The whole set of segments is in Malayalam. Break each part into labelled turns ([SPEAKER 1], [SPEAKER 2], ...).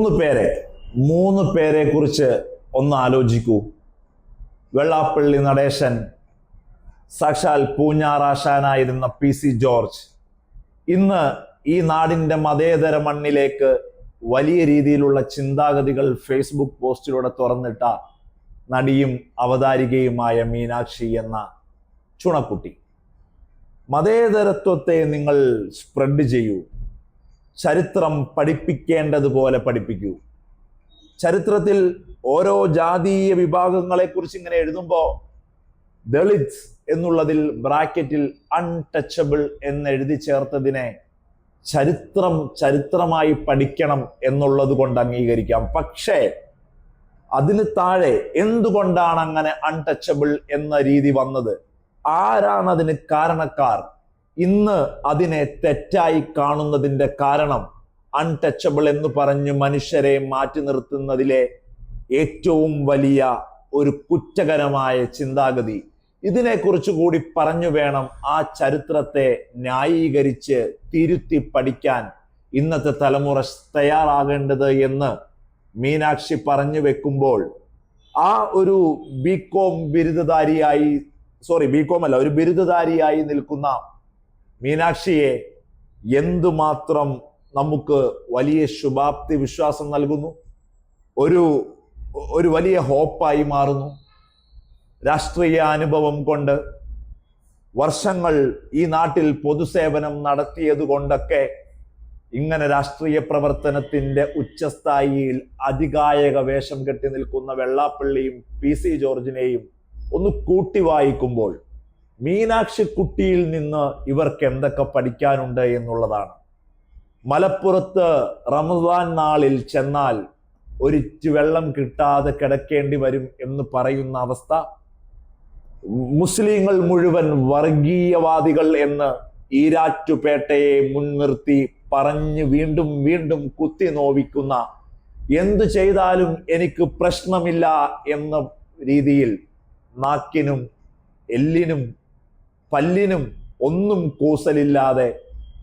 [SPEAKER 1] മൂന്ന് പേരെ മൂന്ന് പേരെ കുറിച്ച് ഒന്ന് ആലോചിക്കൂ. വെള്ളാപ്പള്ളി നടേശൻ സാക്ഷാൽ പൂഞ്ഞാറാശാനായിരുന്ന പി സി ജോർജ്. ഇന്ന് ഈ നാടിന്റെ മതേതര മണ്ണിലേക്ക് വലിയ രീതിയിലുള്ള ചിന്താഗതികൾ ഫേസ്ബുക്ക് പോസ്റ്റിലൂടെ തുറന്നിട്ട നടിയും അവതാരികയുമായ മീനാക്ഷി എന്ന ചുണക്കുട്ടി. മതേതരത്വത്തെ നിങ്ങൾ സ്പ്രെഡ് ചെയ്യൂ. ചരിത്രം പഠിപ്പിക്കേണ്ടതുപോലെ പഠിപ്പിക്കൂ. ചരിത്രത്തിൽ ഓരോ ജാതീയ വിഭാഗങ്ങളെക്കുറിച്ച് ഇങ്ങനെ എഴുതുമ്പോൾ ദളിത് എന്നുള്ളതിൽ ബ്രാക്കറ്റിൽ അൺടച്ചബിൾ എന്ന് എഴുതി ചേർത്തതിനെ ചരിത്രം ചരിത്രമായി പഠിക്കണം എന്നുള്ളത് കൊണ്ട് അംഗീകരിക്കാം. പക്ഷേ അതിന് താഴെ എന്തുകൊണ്ടാണ് അങ്ങനെ അൺടച്ചബിൾ എന്ന രീതി വന്നത്? ആരാണ് അതിന് കാരണക്കാർ? ഇന്ന് അതിനെ തെറ്റായി കാണുന്നതിന്റെ കാരണം അൺടച്ചബിൾ എന്ന് പറഞ്ഞ് മനുഷ്യരെ മാറ്റി നിർത്തുന്നതിലെ ഏറ്റവും വലിയ ഒരു കുറ്റകരമായ ചിന്താഗതി. ഇതിനെക്കുറിച്ച് കൂടി പറഞ്ഞു വേണം ആ ചരിത്രത്തെ ന്യായീകരിച്ച് തിരുത്തി പഠിക്കാൻ ഇന്നത്തെ തലമുറ തയ്യാറാകേണ്ടത് എന്ന് മീനാക്ഷി പറഞ്ഞു വെക്കുമ്പോൾ ആ ഒരു ബികോം ബിരുദധാരിയായി സോറി ബികോം അല്ല ഒരു ബിരുദധാരിയായി നിൽക്കുന്ന മീനാക്ഷിയെ എന്തുമാത്രം നമുക്ക് വലിയ ശുഭാപ്തി വിശ്വാസം നൽകുന്നു? ഒരു ഒരു വലിയ ഹോപ്പായി മാറുന്നു. രാഷ്ട്രീയ അനുഭവം കൊണ്ട് വർഷങ്ങൾ ഈ നാട്ടിൽ പൊതുസേവനം നടത്തിയത് കൊണ്ടൊക്കെ ഇങ്ങനെ രാഷ്ട്രീയ പ്രവർത്തനത്തിന്റെ ഉച്ചസ്ഥായിയിൽ അധികായക വേഷം കെട്ടി നിൽക്കുന്ന വെള്ളാപ്പള്ളിയും പി സി ജോർജിനെയും ഒന്ന് കൂട്ടി വായിക്കുമ്പോൾ മീനാക്ഷി കുട്ടിയിൽ നിന്ന് ഇവർക്ക് എന്തൊക്കെ പഠിക്കാനുണ്ട് എന്നുള്ളതാണ്. മലപ്പുറത്ത് റമദാൻ നാളിൽ ചെന്നാൽ ഒരു വെള്ളം കിട്ടാതെ കിടക്കേണ്ടി വരും എന്ന് പറയുന്ന അവസ്ഥ. മുസ്ലിങ്ങൾ മുഴുവൻ വർഗീയവാദികൾ എന്ന് ഈരാറ്റുപേട്ടയെ മുൻനിർത്തി പറഞ്ഞ് വീണ്ടും വീണ്ടും കുത്തി നോവിക്കുന്ന എന്തു ചെയ്താലും എനിക്ക് പ്രശ്നമില്ല എന്ന രീതിയിൽ നാക്കിനും എല്ലിനും പല്ലിനും ഒന്നും കൂസലില്ലാതെ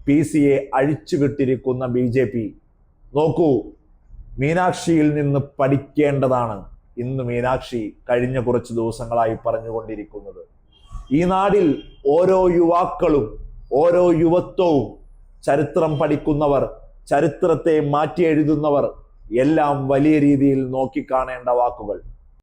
[SPEAKER 1] പി സിയെ അഴിച്ചുവിട്ടിരിക്കുന്ന ബി ജെ പി. നോക്കൂ മീനാക്ഷിയിൽ നിന്ന് പഠിക്കേണ്ടതാണ് ഇന്ന് മീനാക്ഷി കഴിഞ്ഞ കുറച്ച് ദിവസങ്ങളായി പറഞ്ഞുകൊണ്ടിരിക്കുന്നത്. ഈ നാടിൽ ഓരോ യുവാക്കളും ഓരോ യുവത്വവും ചരിത്രം പഠിക്കുന്നവർ ചരിത്രത്തെ മാറ്റി എഴുതുന്നവർ എല്ലാം വലിയ രീതിയിൽ നോക്കിക്കാണേണ്ട വാക്കുകൾ.